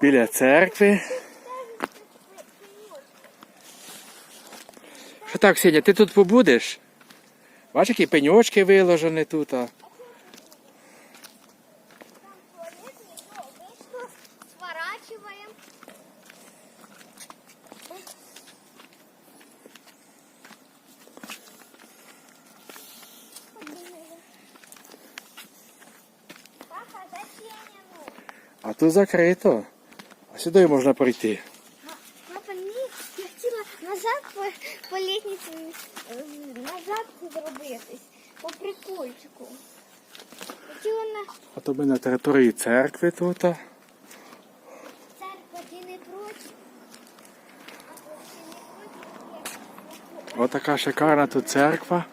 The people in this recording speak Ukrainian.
біля церкви. Що так, Сеня, ти тут побудеш? Бачиш, які пеньочки виложені тут. а? А тут закрито. А сюди можна пройти. Папа, ні, я хотіла назад по, по літниці, назад зробитись, по прикольчику. Хотіла на А то ми на території церкви тут. а. церкву, не проти? А то ти не проти? Отака шикарна тут церква.